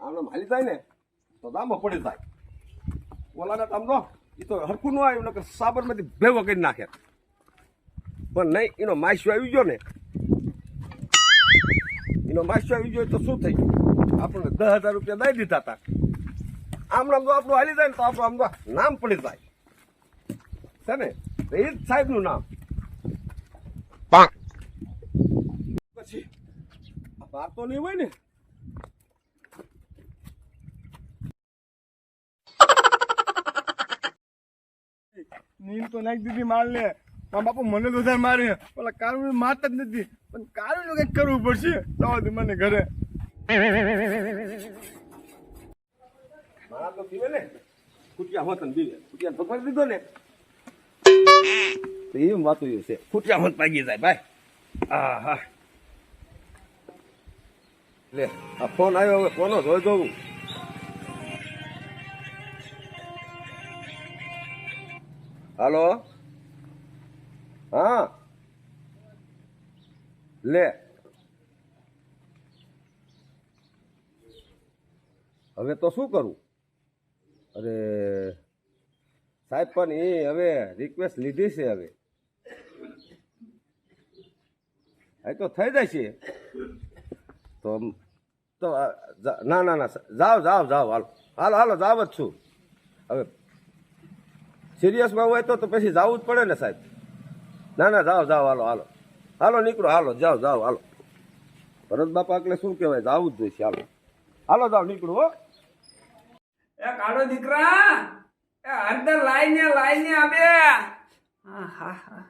આમને માલી થાય ને તો દામો પડી જાય. ઓલાને આમ તો એ તો હરખું ન આવ્યું નકર સાબરમાંથી ભેગો કરી નાખે. પણ નહીં એનો માસ્યો આવી ગયો ને એનો માસ્યો આવી ગયો તો શું થઈ ગયું? આપણને દસ હજાર રૂપિયા દઈ દીધા હતા. આમ આમ તો આપણું હાલી જાય ને તો આપણું આમ તો નામ પડી જાય. છે ને? એ જ સાહેબનું નામ. પછી આ બાર તો નહીં હોય ને નીમ તો નાખી દીધી માલ ને. મારા બાપુ મને તો વધારે મારે. ઓલા કારું મારતા જ નથી. પણ કારું કંઈક કરવું પડશે. તો મને ઘરે. મારા તો પીવે ને. ખૂટિયા હોત ને પીવે. ખૂટિયા પકડી દીધો ને. તો એમ વાતું છે. ખૂટિયા હોત જાય, ભાઈ. આ હા લે, આ ફોન આવ્યો, હવે કોનો જોઈ જોવું હાલો હા લે હવે તો શું કરું? અરે, સાહેબ પણ એ હવે રિક્વેસ્ટ લીધી છે હવે. એ તો થઈ જાય છે. તો તો ના ના ના જાઓ જાઓ જાઓ, હાલો. હાલો હાલો, જાવ જ છું. હવે સિરિયસમાં હોય તો તો પછી જવું જ પડે ને સાહેબ. ના ના જાઓ જાઓ હાલો હાલો. હાલો નીકળો હાલો જાઓ જાઓ હાલો. ભરત બાપા એટલે શું કહેવાય? જાવું જ જોઈશે હાલો. હાલો જાઓ નીકળો હો. એ કાળો દીકરા એ અંદર લાઈને લાઈને આબે હા હા હા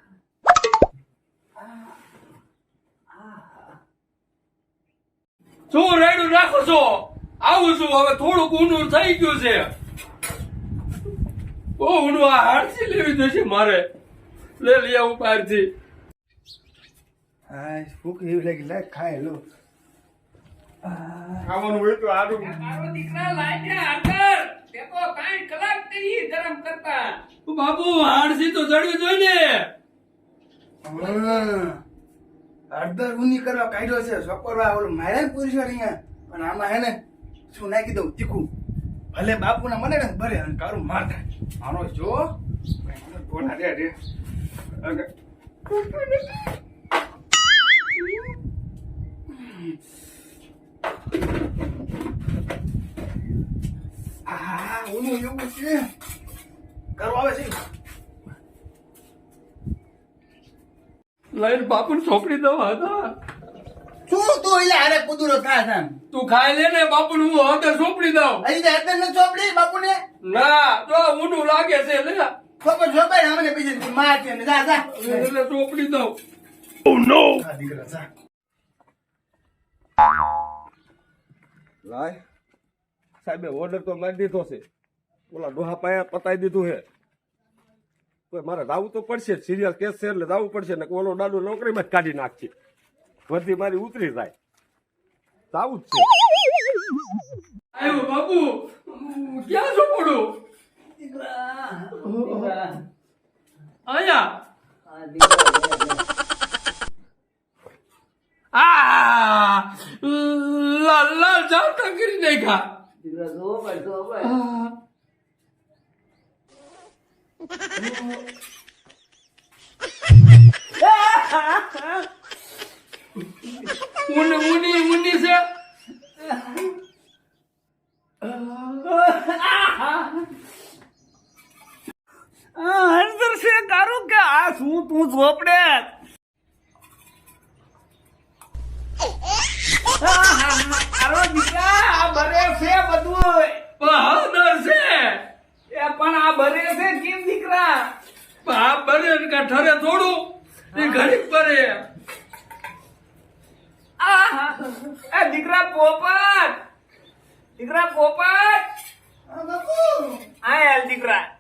શું રેડું રાખો છો? આવું છું હવે થોડુંક ઊંડું થઈ ગયું છે. ઊંડું આ હાડસી લેવી જશે મારે. લે લઈ આવું બહારથી હા ભૂખ એવી લાગી લે ખાય લો. ખાવાનું હોય તો સારું મારો દીકરા લાઈને હરદર દેખો તો કાંઈ કલાક તરી ગરમ કરતા. બાપુ હાડસી તો ચડવી જોઈએ ને. હળદર ઉની કરવા કાઢ્યો છે. સપરવા ઓલું મારે પૂરી છે અહીંયા. પણ આમાં હે ને શું નાખી દઉં તીખું. ભલે બાપુના મને ભરે અને કારું માર નાખે. આનો જો મને ગોળા રે રે એવું છે. કરવા આવે છે? લઈને બાપુ છોકરી દવા હતા. શું તું એટલે કુદુરો છે તું ખાઈ લે ને બાપુ હું હતર સોંપડી દઉં. અહીં તો એટલે ન ચોપડી ઊંડું લાગે છે લે. ખબર ચોપાઈ અમને બીજી માં છે ને જા જા. એટલે સોંપડી દઉં. દીકરા જા. લાય. સાહેબે ઓર્ડર તો મારી દીધો છે. ઓલા ડોહા પાયા પતાવી દીધું હે તો મારે જાવું તો પડશે. સિરિયલ કેસ છે એટલે દાવું પડશે. ને ઓલો દાદુ નોકરીમાં જ કાઢી નાખશે. વર્દી મારી ઉતરી જાય. જાવું જ છે. આવ્યો બાપુ ક્યાં સોંપડું અહીંયા. આ લાલ લાલ ચાવટા દીકરા નાખ્યા ઊની હરદર છે કારું કે આ શું તું ઝોપડે? મારો દીકરા આ બરે છે બધું બહાદર છે? એ પણ આ બરે છે કેમ દીકરા? આ બને ને ઠરે થોડું. એ ઘડીક બને આ એ દીકરા પોપટ. દીકરા પોપટ. આ બાપુ. આ યાર દીકરા.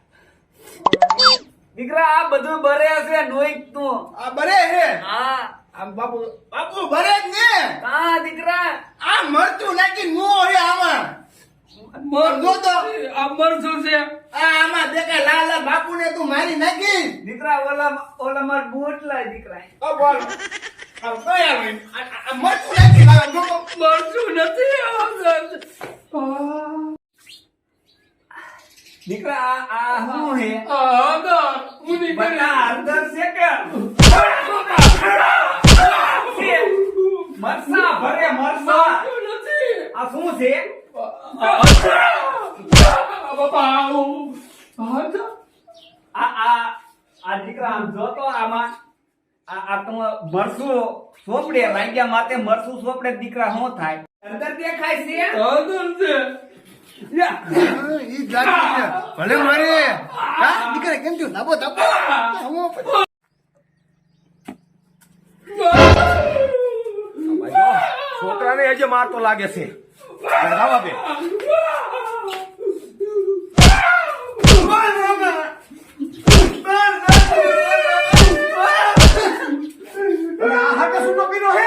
દીકરા આ બધું બરે છે નોઈક તું. આ બરે હે? હા. આમ બાપુ બાપુ ભરે જ ને? હા દીકરા. આ મરચું નાખી નો હે આમાં. મરજો તો. આ મરચું છે આ આમાં દેખાય લાલ લાલ બાપુ ને તું મારી નાખી? દીકરા ઓલા ઓલા માર બૂટ લાય દીકરા. આ બોલ. આ કયા ભાઈ આ આ મરચું નાખી લાલ જો તો. મરચું નથી દીકરા આ આ શું હે ઊની બધા કરી હળદર છે કે? મરસા ભરે મરસા. આ શું છે? આ આ આ દીકરા આમ જોતો આમાં. આ આ તમે મરસું સોપડે લાગ્યા માટે મરસું સોપડે દીકરા શું થાય? અંદર દેખાય છે. હા, લાગે છે. ભલે મારે. હા દીકરા કેમ થયું લાબો તાપો. છોકરાને હજે મારતો લાગે છે રાવા બે અરે આ હાથે સૂતો પીનો હે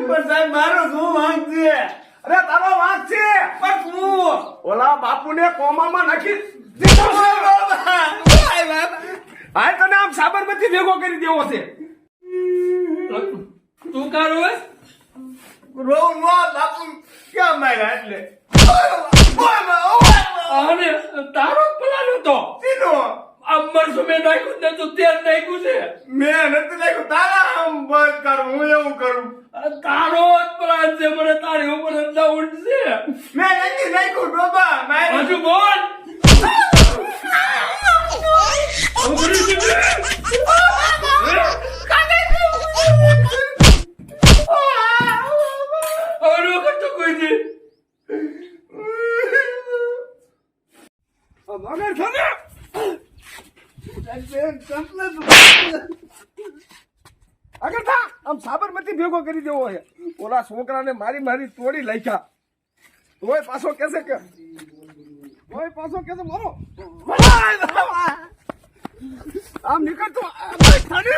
પણ સાહેબ મારો શું વાંક છે અરે તારો વાત છે પણ શું ઓલા બાપુને કોમામાં નાખી દીધો તને આમ સાબરમતી ભેગો કરી દેવો છે. તું કા રોવે? રોવ નો બાપુ ક્યાં માર્યા એટલે? તારો આ સુમે મેં નાખ્યું ને તું તેલ નાખ્યું છે મેં નથી નાખ્યું તારા આમ બંધ કરું હું એવું કરું તારો જ પ્લાન છે મને તારી ઉપર અંદા ઉડશે મેં નથી નાખ્યું ડોબા મારે હજુ બોલ હવે આગળ થા. આમ સાબરમતી ભેગો કરી દેવો છે. ઓલા છોકરાને મારી મારી તોડી લખ્યા. તોય પાછો કેસે કે તોય પાછો કેસે મારો આમ નીકળતો આગળ